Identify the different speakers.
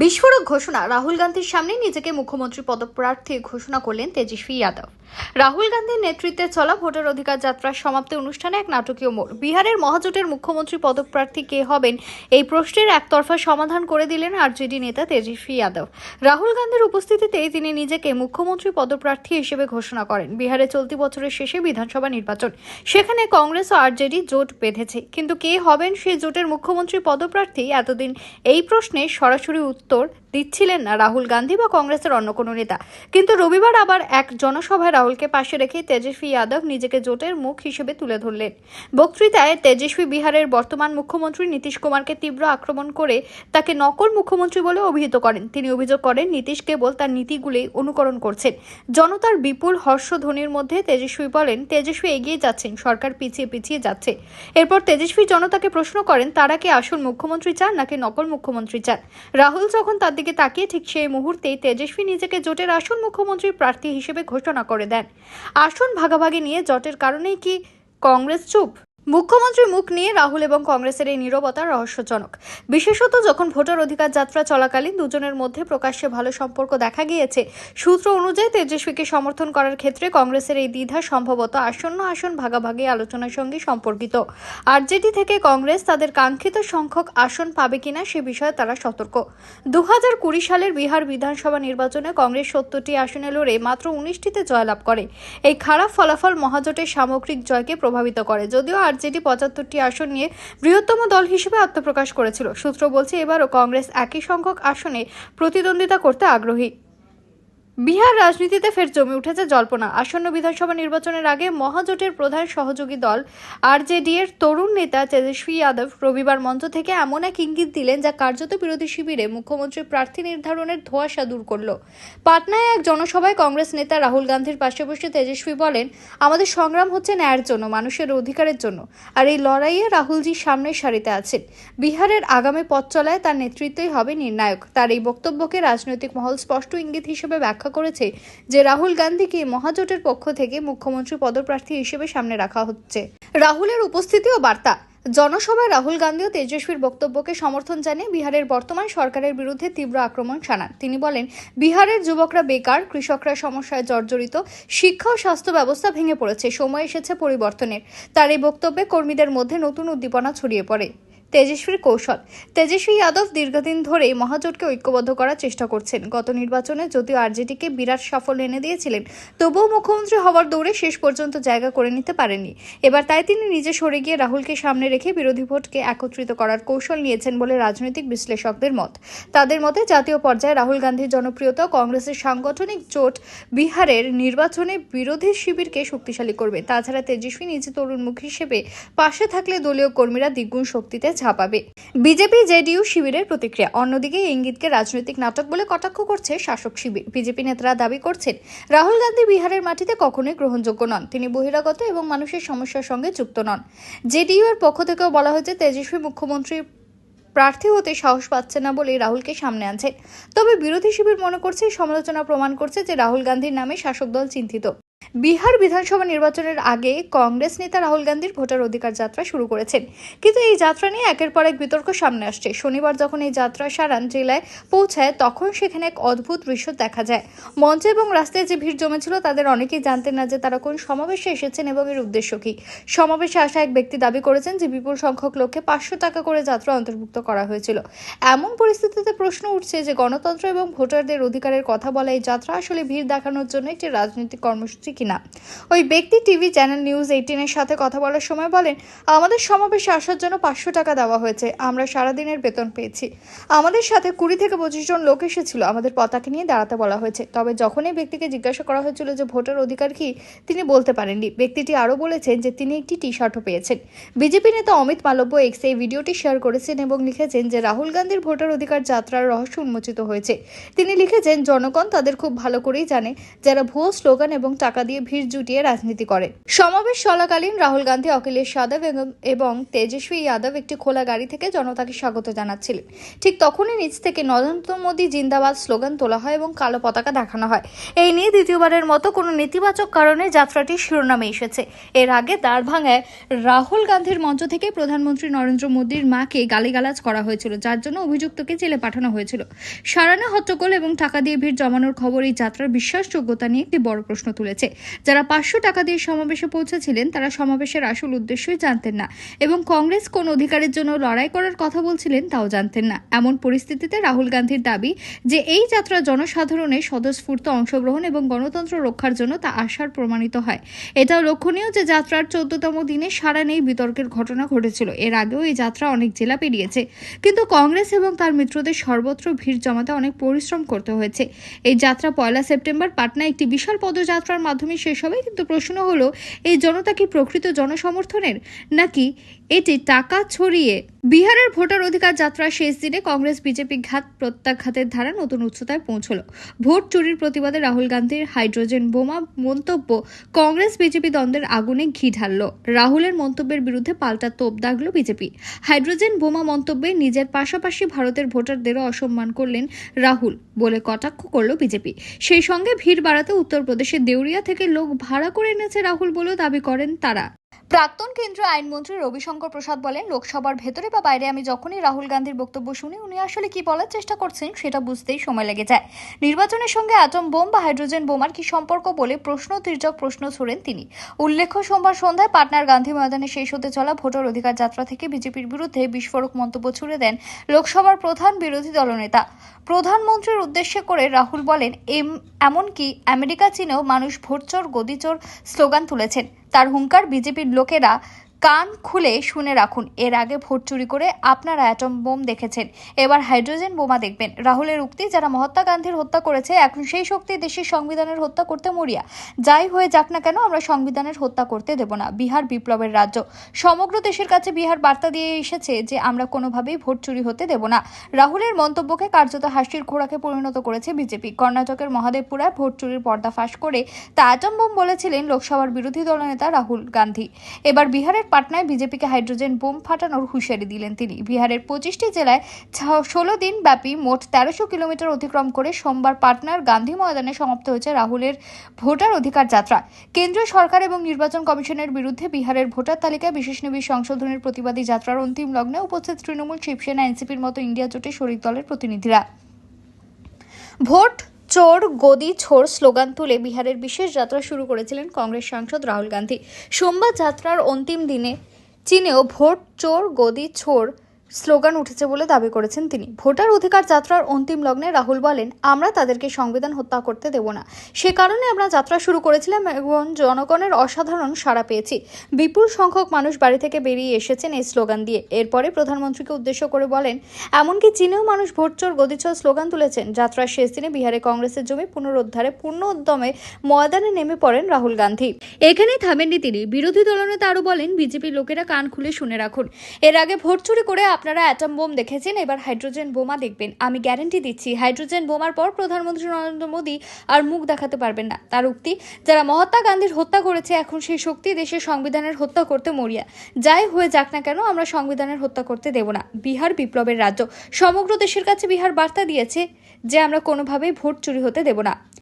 Speaker 1: বিস্ফোরক ঘোষণা রাহুল গান্ধীর সামনে নিজেকে মুখ্যমন্ত্রী পদপ্রার্থী ঘোষণা করলেন তেজস্বী যাদব। রাহুল গান্ধীর নেতৃত্বে চলা ভোটার অধিকার যাত্রার সমাপ্তি অনুষ্ঠানে এক নাটকীয় মোড়। বিহারের মহাজোটের মুখ্যমন্ত্রী পদপ্রার্থী কে হবেন এই প্রশ্নের একতরফা সমাধান করে দিলেন আরজেডি নেতা তেজস্বী যাদব। রাহুল গান্ধীর উপস্থিতিতেই তিনি নিজেকে মুখ্যমন্ত্রী পদপ্রার্থী হিসেবে ঘোষণা করেন। বিহারে চলতি বছরের শেষে বিধানসভা নির্বাচন। সেখানে কংগ্রেস ও আরজেডি জোট বেঁধেছে। কিন্তু কে হবেন সেই জোটের মুখ্যমন্ত্রী পদপ্রার্থী এতদিন এই প্রশ্নে সরাসরি উত্তর Pastor দিচ্ছিলেন না রাহুল গান্ধী বা কংগ্রেসের অন্য কোনো নেতা। কিন্তু রবিবার আবার এক জনসভায় রাহুলকে পাশে রেখে তেজস্বী যাদব নিজেকে জোটের মুখ হিসেবে তুলে ধরলেন। বক্তৃতায় তেজস্বী বিহারের বর্তমান মুখ্যমন্ত্রী নীতিশ কুমারকে তীব্র আক্রমণ করে তাকে নকল মুখ্যমন্ত্রী বলে অভিহিত করেন। তিনি অভিযোগ করেন, নীতিশ কেবল তার নীতিগুলি অনুকরণ করছেন। জনতার বিপুল হর্ষধ্বনির মধ্যে তেজস্বী বলেন, তেজস্বী এগিয়ে যাচ্ছেন, সরকার পিছিয়ে পিছিয়ে যাচ্ছে। এরপর তেজস্বী জনতাকে প্রশ্ন করেন, তারা কি আসল মুখ্যমন্ত্রী চান নাকি নকল মুখ্যমন্ত্রী চান? রাহুল যখন তার তাকিয়ে ঠিক সেই মুহূর্তেই তেজস্বী নিজেকে জোটের আসন মুখ্যমন্ত্রী প্রার্থী হিসেবে ঘোষণা করে দেন। আসন ভাগাভাগি নিয়ে জটের কারণেই কি কংগ্রেস চুপ? মুখ্যমন্ত্রীর মুখ নিয়ে রাহুল এবং কংগ্রেসের এই নীরবতা রহস্যজনক। বিশেষত যখন ভোটার অধিকার যাত্রা চলাকালীন দুজনের মধ্যে প্রকাশ্যে ভালো সম্পর্ক দেখা গিয়েছে, সূত্র অনুযায়ী তেজস্বীকে সমর্থন করার ক্ষেত্রে কংগ্রেসের এই দ্বিধা সম্ভবত আসন্ন আসন ভাগাভাগি আলোচনার সঙ্গে সম্পর্কিত। আরজেডি থেকে কংগ্রেস তাদের কাঙ্ক্ষিত সংখ্যক আসন পাবে কিনা সে বিষয়ে তারা সতর্ক। দু হাজার কুড়ি সালের বিহার বিধানসভা নির্বাচনে কংগ্রেস সত্তরটি আসনে লড়ে মাত্র উনিশটিতে জয়লাভ করে। এই খারাপ ফলাফল মহাজোটের সামগ্রিক জয়কে প্রভাবিত করে, যদিও আরজেডি পঁচাত্তরটি আসন নিয়ে বৃহত্তম দল হিসেবে আত্মপ্রকাশ করেছিল। সূত্র বলছে, এবারও কংগ্রেস একই সংখ্যক আসনে প্রতিদ্বন্দ্বিতা করতে আগ্রহী। বিহার রাজনীতিতে ফের জমে উঠেছে জল্পনা। আসন্ন বিধানসভা নির্বাচনের আগে মহাজোটের প্রধান সহযোগী দল আরজেডি এর তরুণ নেতা তেজস্বী যাদব রবিবার মঞ্চ থেকে এমন এক ইঙ্গিত দিলেন যা কার্যত বিরোধী শিবিরে মুখ্যমন্ত্রী প্রার্থী নির্ধারণের ধোঁয়াশা দূর করল। পাটনায় এক জনসভায় কংগ্রেস নেতা রাহুল গান্ধীর পাশে বসে তেজস্বী বলেন, আমাদের সংগ্রাম হচ্ছে ন্যায়ের জন্য, মানুষের অধিকারের জন্য। আর এই লড়াইয়ে রাহুলজি সামনের সারিতে আছেন। বিহারের আগামী পথ চলায় তার নেতৃত্বই হবে নির্ণায়ক। তার এই বক্তব্যকে রাজনৈতিক মহল স্পষ্ট ইঙ্গিত হিসেবে ব্যাখ্যা করেছে যে রাহুল গান্ধীকে মহাজোটের পক্ষ থেকে মুখ্যমন্ত্রী পদপ্রার্থী হিসেবে সামনে রাখা হচ্ছে। রাহুলের উপস্থিতি ও বার্তা। জনসভায় রাহুল গান্ধী ও তেজস্বীর বক্তব্যকে সমর্থন জানিয়ে বিহারের বর্তমান সরকারের বিরুদ্ধে তীব্র আক্রমণ শানান। তিনি বলেন, বিহারের যুবকরা বেকার কৃষকরা সমস্যায় জর্জরিত, শিক্ষা ও স্বাস্থ্য ব্যবস্থা ভেঙে পড়েছে, সময় এসেছে পরিবর্তনের। তার এই বক্তব্যে কর্মীদের মধ্যে নতুন উদ্দীপনা ছড়িয়ে পড়ে। তেজস্বীর কৌশল। তেজস্বী যাদব দীর্ঘদিন ধরেই মহাজোটকে ঐক্যবদ্ধ করার চেষ্টা করছেন। গত নির্বাচনে যদিও আরজেডিকে বিরাট সাফল্য এনে দিয়েছিলেন, তবুও মুখ্যমন্ত্রী হওয়ার দৌড়ে শেষ পর্যন্ত জায়গা করে নিতে পারেননি। এবার তাই তিনি নিজে সরে গিয়ে রাহুলকে সামনে রেখে বিরোধী ভোটকে একত্রিত করার কৌশল নিয়েছেন বলে রাজনৈতিক বিশ্লেষকদের মত। তাদের মতে জাতীয় পর্যায়ে রাহুল গান্ধীর জনপ্রিয়তা কংগ্রেসের সাংগঠনিক জোট বিহারের নির্বাচনে বিরোধী শিবিরকে শক্তিশালী করবে। তাছাড়া তেজস্বী নিজে তরুণ মুখ হিসেবে পাশে থাকলে দলীয় কর্মীরা দ্বিগুণ শক্তিতে ঝাঁপাবে বিজেপি জেডিইউ শিবিরের প্রতিক্রিয়া। অন্যদিকে ইঙ্গিতকে রাজনৈতিক নাটক বলে কটাক্ষ করছে শাসক শিবির। বিজেপি নেতারা দাবি করছেন, রাহুল গান্ধী বিহারের মাটিতে কখনোই গ্রহণযোগ্য নন। তিনি বহিরাগত এবং মানুষের সমস্যার সঙ্গে যুক্ত নন। জেডিইউ এর পক্ষ থেকেও বলা হয়েছে, তেজস্বী মুখ্যমন্ত্রী প্রার্থী হতে সাহস পাচ্ছে না বলে রাহুলকে সামনে আনছে তবে বিরোধী শিবির মনে করছে, সমালোচনা প্রমাণ করছে যে রাহুল গান্ধীর নামে শাসক দল চিন্তিত। বিহার বিধানসভা নির্বাচনের আগে কংগ্রেস নেতা রাহুল গান্ধীর ভোটার অধিকার যাত্রা শুরু করেছেন। কিন্তু এই যাত্রা নিয়ে একের পর এক বিতর্ক সামনে আসছে। শনিবার যখন এই যাত্রা সারান জেলায় পৌঁছায়, তখন সেখানে এক অদ্ভুত দৃশ্য দেখা যায়। মঞ্চে এবং রাস্তায় যে ভিড় জমেছিল, তাদের অনেকেই জানতেন না যে তারা কোন সমাবেশে এসেছেন এবং এর উদ্দেশ্য কি। সমাবেশে আসা এক ব্যক্তি দাবি করেছেন যে বিপুল সংখ্যক লোককে পাঁচশো টাকা করে যাত্রা অন্তর্ভুক্ত করা হয়েছিল। এমন পরিস্থিতিতে প্রশ্ন উঠছে যে গণতন্ত্র এবং ভোটারদের অধিকারের কথা বলা এই যাত্রা আসলে ভিড় দেখানোর জন্য একটি রাজনৈতিক কর্মসূচি কিনা। ওই ব্যক্তি টিভি চ্যানেল নিউজ এইটিনের সাথে কথা বলার সময় বলেন, আমাদের সমাবেশে আসার জন্য পাঁচশো টাকা দেওয়া হয়েছে, আমরা সারাদিনের বেতন পেয়েছি। আমাদের সাথে কুড়ি থেকে পঁচিশ জন লোক এসেছিল, আমাদের পতাকা নিয়ে দাঁড়াতে বলা হয়েছে। তবে যখন এই ব্যক্তিকে জিজ্ঞাসা করা হয়েছিল যে ভোটার অধিকার কি, তিনি বলতে পারেননি। ব্যক্তিটি আরও বলেছেন যে তিনি একটি টি শার্টও পেয়েছেন। বিজেপি নেতা অমিত মালব্য এক্স এই ভিডিওটি শেয়ার করেছেন এবং লিখেছেন যে রাহুল গান্ধীর ভোটার অধিকার যাত্রার রহস্য উন্মোচিত হয়েছে। তিনি লিখেছেন, জনগণ তাদের খুব ভালো করেই জানে, যারা ভুয়ো স্লোগান এবং টাকা দিয়ে ভিড় জুটিয়ে রাজনীতি করে। সমাবেশ চলাকালীন রাহুল গান্ধী, অখিলেশ যাদব এবং- তেজস্বী যাদব একটি খোলা গাড়ি থেকে জনতাকে স্বাগত জানাচ্ছিলেন। ঠিক তখনই নিচ থেকে নরেন্দ্র মোদী জিন্দাবাদ স্লোগান তোলা হয় এবং কালো পতাকা দেখানো হয়। এই নিয়ে দ্বিতীয়বারের মতো কোনো নেতিবাচক কারণে যাত্রাটি শিরোনামে এসেছে। এর আগে দারভাঙ্গায় রাহুল গান্ধীর মঞ্চ থেকে প্রধানমন্ত্রী নরেন্দ্র মোদীর মাকে গালিগালাজ করা হয়েছিল, যার জন্য অভিযুক্তকে জেলে পাঠানো হয়েছিল। সারানা হট্টগোল এবং টাকা দিয়ে ভিড় জমানোর খবর এই যাত্রার বিশ্বাসযোগ্যতা নিয়ে একটি বড় প্রশ্ন তুলেছে। যারা পাঁচশো টাকা দিয়ে সমাবেশে পৌঁছেছিলেন, তারা সমাবেশের আসল উদ্দেশ্যই জানতেন না এবং কংগ্রেস কোন অধিকারের জন্য লড়াই করার কথা বলছিলেন তাও জানতেন না। এমন পরিস্থিতিতে রাহুল গান্ধীর দাবি যে এই যাত্রা জনসাধারণের স্বতঃস্ফূর্ত অংশগ্রহণ এবং গণতন্ত্র রক্ষার জন্য তা আশার প্রমাণিত হয়। এটাও লক্ষণীয় যে যাত্রার চোদ্দতম দিনে সারা নেই বিতর্কের ঘটনা ঘটেছিল। এর আগেও এই যাত্রা অনেক জেলা পেরিয়েছে। কিন্তু কংগ্রেস এবং তার মিত্রদের সর্বত্র ভিড় জমাতে অনেক পরিশ্রম করতে হয়েছে। এই যাত্রা পয়লা সেপ্টেম্বর পাটনায় একটি বিশাল পদযাত্রার মাধ্যমে শেষ হবে কিন্তু প্রশ্ন হলো এই জনতা কি প্রকৃত জনসমর্থনের? নাকি এটি টাকা ছড়িয়ে বিহারের ভোটার অধিকার যাত্রার শেষ দিনে কংগ্রেস, বিজেপি ঘাত প্রত্যাঘাতের ধারা নতুন উচ্চতায় পৌঁছল। ভোট চুরির প্রতিবাদে রাহুল গান্ধীর হাইড্রোজেন বোমা মন্তব্য কংগ্রেস, বিজেপি দ্বন্দ্বের আগুনে ঘি ঢালল। রাহুলের মন্তব্যের বিরুদ্ধে পাল্টা তোপ দাগল বিজেপি। হাইড্রোজেন বোমা মন্তব্যে নিজের পাশাপাশি ভারতের ভোটারদেরও অসম্মান করলেন রাহুল বলে কটাক্ষ করল বিজেপি। সেই সঙ্গে ভিড় বাড়াতে উত্তরপ্রদেশের দেউরিয়া থেকে লোক ভাড়া করে এনেছে রাহুল বলেও দাবি করেন তারা। প্রাক্তন কেন্দ্রীয় আইনমন্ত্রী রবিশঙ্কর প্রসাদ বলেন, লোকসভার ভেতরে বা বাইরে আমি যখনই রাহুল গান্ধীর বক্তব্য শুনি, উনি আসলে কি বলার চেষ্টা করছেন সেটা বুঝতেই সময় লেগে যায়। নির্বাচনের সঙ্গে অ্যাটম বোম বা হাইড্রোজেন বোমার কি সম্পর্ক বলে প্রশ্ন তীর্যক প্রশ্ন ছড়েন তিনি। উল্লেখ্য, সোমবার সন্ধ্যায় পাটনার গান্ধী ময়দানে শেষ হতে চলা ভোটার অধিকার যাত্রা থেকে বিজেপির বিরুদ্ধে বিস্ফোরক মন্তব্য ছুড়ে দেন লোকসভার প্রধান বিরোধী দলনেতা। প্রধানমন্ত্রীর উদ্দেশ্যে করে রাহুল বলেন, এম, এমনকি আমেরিকা চীনেও মানুষ ভোটচোর, গদিচোর স্লোগান তুলেছেন। তার হুঙ্কার বিজেপির লোকেরা কান খুলে শুনে রাখুন। এর আগে ভোট চুরি করে আপনারা অ্যাটম বোম দেখেছেন। এবার হাইড্রোজেন বোমা দেখবেন। রাহুলের উক্তি, যারা মহাত্মা গান্ধীর হত্যা করেছে, এখন সেই শক্তি দেশের সংবিধানের হত্যা করতে মরিয়া। যাই হয়ে যাক না কেন, আমরা সংবিধানের হত্যা করতে দেব না। বিহার বিপ্লবের রাজ্য। সমগ্র দেশের কাছে বিহার বার্তা দিয়ে এসেছে যে, আমরা কোনোভাবেই ভোট চুরি হতে দেব না। রাহুলের মন্তব্যকে কার্যত হাসির খোরাকে পরিণত করেছে বিজেপি। কর্ণাটকের মহাদেবপুরায় ভোট চুরির পর্দা ফাঁস করে তা অ্যাটম বোম বলেছিলেন লোকসভার বিরোধী দলনেতা রাহুল গান্ধী। এবার বিহারের পাটনায় বিজেপিকে হাইড্রোজেন বোম ফাটানোর হুঁশিয়ারি দিলেন তিনি। বিহারের পঁচিশটি জেলায় ষোলো দিন ব্যাপী মোট তেরোশো কিলোমিটার অতিক্রম করে সোমবার পাটনার গান্ধী ময়দানে সমাপ্ত হয়েছে রাহুলের ভোটার অধিকার যাত্রা। কেন্দ্রীয় সরকার এবং নির্বাচন কমিশনের বিরুদ্ধে বিহারের ভোটার তালিকায় বিশেষ নিবিড় সংশোধনের প্রতিবাদী যাত্রার অন্তিম লগ্নে উপস্থিত তৃণমূল শিবসেনা, এনসিপির মতো ইন্ডিয়া জোটে শরিক দলের প্রতিনিধিরা। ভোট চোর, গদি, ছোর স্লোগান তুলে বিহারের বিশেষ যাত্রা শুরু করেছিলেন কংগ্রেস সাংসদ রাহুল গান্ধী। সোমবার যাত্রার অন্তিম দিনে চীনেও ভোট চোর, গদি, ছোর স্লোগান উঠেছে বলে দাবি করেছেন তিনি। ভোটার অধিকার যাত্রার অন্তিম লগ্নে রাহুল বলেন, আমরা তাদেরকে সংবিধান হত্যা করতে দেব না। সে কারণে আমরা যাত্রা শুরু করেছিলাম এবং জনগণের অসাধারণ সাড়া পেয়েছি। বিপুল সংখ্যক মানুষ বাড়ি থেকে বেরিয়ে এসেছেন এই স্লোগান দিয়ে। এরপরে প্রধানমন্ত্রীকে উদ্দেশ্য করে বলেন, এমনকি চীনেও মানুষ ভোটচোর গদিচোর স্লোগান তুলেছেন। যাত্রার শেষ দিনে বিহারে কংগ্রেসের জমি পুনরুদ্ধারে পূর্ণ উদ্যমে ময়দানে নেমে পড়েন রাহুল গান্ধী। এখানেই থামেননি তিনি। বিরোধী দলনেতা আরও বলেন, বিজেপির লোকেরা কান খুলে শুনে রাখুন। এর আগে ভোট চুরি করে আপনারা অ্যাটম বোম দেখেছেন, এবার হাইড্রোজেন বোমা দেখবেন। আমি গ্যারেন্টি দিচ্ছি হাইড্রোজেন বোমার পর প্রধানমন্ত্রী নরেন্দ্র মোদী আর মুখ দেখাতে পারবেন না। তার উক্তি, যারা মহাত্মা গান্ধীর হত্যা করেছে, এখন সেই শক্তি দেশের সংবিধানের হত্যা করতে মরিয়া। যাই হয়ে যাক না কেন, আমরা সংবিধানের হত্যা করতে দেব না। বিহার বিপ্লবের রাজ্য। সমগ্র দেশের কাছে বিহার বার্তা দিয়েছে যে, আমরা কোনোভাবেই ভোট চুরি হতে দেব না।